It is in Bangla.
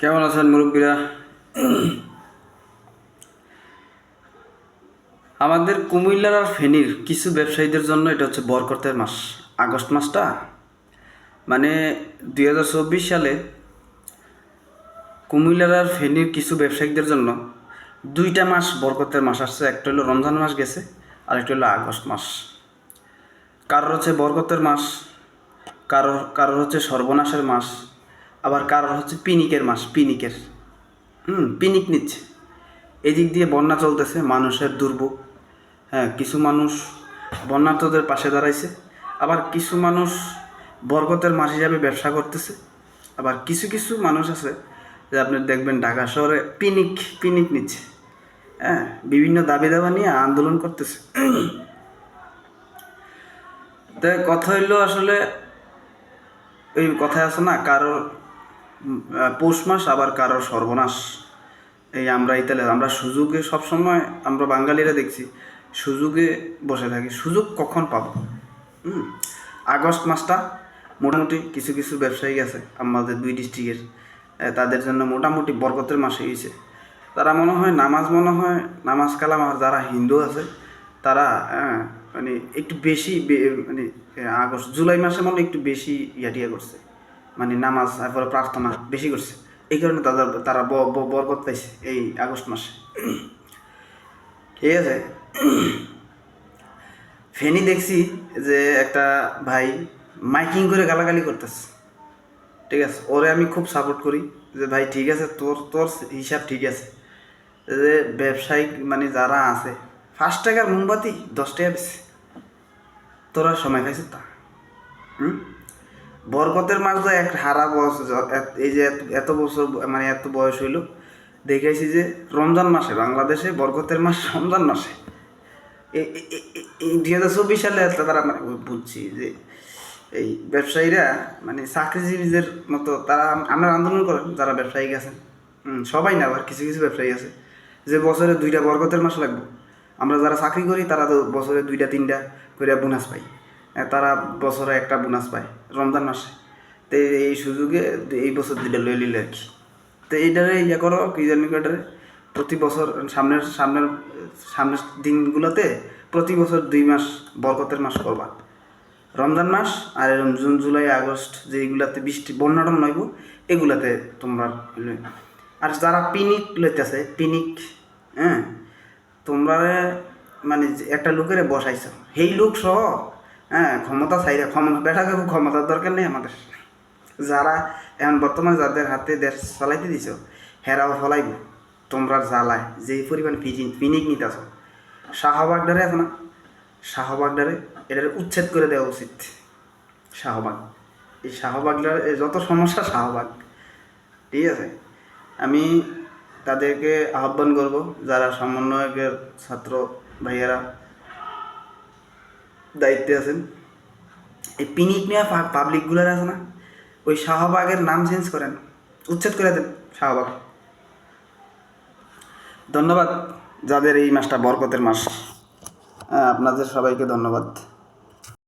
কেমন আছেন মুরব্বীরা? আমাদের কুমিল্লার আর ফেনীর কিছু ব্যবসায়ীদের জন্য এটা হচ্ছে বরকতের মাস। আগস্ট মাসটা? মানে দুই হাজার চব্বিশ সালে কুমিল্লার আর ফেনীর কিছু ব্যবসায়ীদের জন্য দুইটা মাস বরকতের মাস আসছে। একটা হলো রমজান মাস গেছে, আর একটা হলো আগস্ট মাস। কারোর হচ্ছে বরকতের মাস, কারোর কারোর হচ্ছে সর্বনাশের মাস আবার কারোর হচ্ছে পিনিকের মাস, পিনিকের। হুম, পিনিক নিচ্ছে। এদিক দিয়ে বন্যা চলতেছে, মানুষের দুর্ভোগ। হ্যাঁ কিছু মানুষ বন্যার্থদের পাশে দাঁড়াইছে, আবার কিছু মানুষ বরকতের মাস হিসাবে ব্যবসা করতেছে। আবার কিছু কিছু মানুষ আছে, যে আপনি দেখবেন ঢাকা শহরে পিনিক পিনিক নিচ্ছে। হ্যাঁ বিভিন্ন দাবি দাবা নিয়ে আন্দোলন করতেছে। তো কথা হইল আসলে, ওই কথায় আছে না, কারোর পৌষ মাস আবার কারোর সর্বনাশ। এই আমরা ইতালে, আমরা সুযোগে সবসময়, আমরা বাঙালিরা দেখছি, সুযোগে বসে থাকি। সুযোগ কখন পাব? আগস্ট মাসটা মোটামুটি কিছু কিছু ব্যবসায়ী আছে আমাদের দুই ডিস্ট্রিক্টের তাদের জন্য মোটামুটি বরকতের মাস হয়েছে তারা মনে হয় নামাজ, মনে হয় নামাজ কালাম, আর যারা হিন্দু আছে, তারা মানে একটু বেশি মানে আগস্ট, জুলাই মাসে মনে একটু বেশি ইয়াটিয়া করছে। মানে নামাজ, তারপরে প্রার্থনা বেশি করছে। এই কারণে তাদের, তারা বরকত পাইছে এই আগস্ট মাসে। ঠিক আছে? ফেনি দেখছি যে একটা ভাই মাইকিং করে গালাগালি করতেছে। ঠিক আছে? ওরে আমি খুব সাপোর্ট করি যে, ভাই, ঠিক আছে, তোর তোর হিসাব ঠিক আছে। যে ব্যবসায়িক মানে যারা আছে, পাঁচ টাকার মোমবাতি দশ টাকা বেশি তোরা সময় খাইছে তা, হুম? বরকতের মাস তো এক হারা বয়স এই যে এত- বছর মানে এত বয়স হইল দেখেছি যে রমজান মাসে, বাংলাদেশে বরকতের মাস রমজান মাসে। দুই হাজার চব্বিশ সালে তারা মানে বুঝছি যে এই ব্যবসায়ীরা মানে চাকরিজীবীদের মতো, তারা আমরা আন্দোলন করেন, যারা ব্যবসায়ী আছেন। সবাই না, আবার কিছু কিছু ব্যবসায়ী আছে, যে বছরে দুইটা বরকতের মাস লাগবে। আমরা যারা চাকরি করি, তারা তো বছরে দুইটা, তিনটা করে বোনাস পাই। তারা বছরে একটা বোনাস পায় রমজান মাসে। তো এই সুযোগে এই বছর দুইটা লই লিলে আর কি। তো এইটারে ইয়ে করো, কি জানি প্রতি বছর সামনের সামনের সামনের দিনগুলোতে প্রতি বছর দুই মাস বরকতের মাস করবা। রমজান মাস আর এরকম জুন, জুলাই, আগস্ট যেগুলাতে বৃষ্টি বন্যাটন নইব এগুলাতে তোমরা আর যারা পিনিক লইতেছে, পিনিক হ্যাঁ তোমরা মানে একটা লোকের বসাইছো। সেই লোক সহ হ্যাঁ ক্ষমতা চাইরা ক্ষমতা, বেটাকে ক্ষমতার দরকার নেই আমাদের। যারা এখন বর্তমানে যাদের হাতে দেশ চালাইতে দিছ হেরাও ফলাইব তোমরা জ্বালায় যেই পরিমাণ পিনিক নিতেছ শাহবাগদারে আছে। না? শাহবাগদারে এটার উচ্ছেদ করে দেওয়া উচিত। শাহবাগ। এই শাহবাগদার এই যত সমস্যা, শাহবাগ। ঠিক আছে। আমি তাদেরকে আহ্বান করব, যারা সমন্বয়কের ছাত্র ভাইয়েরা। দায়িত্বে আছেন। এই পিনিক নেওয়া পাবলিকগুলোর আছে না, ওই শাহবাগের নাম চেঞ্জ করেন। উচ্ছেদ করে দেন শাহবাগ। ধন্যবাদ যাদের এই মাসটা বরকতের মাস। আপনাদের সবাইকে ধন্যবাদ।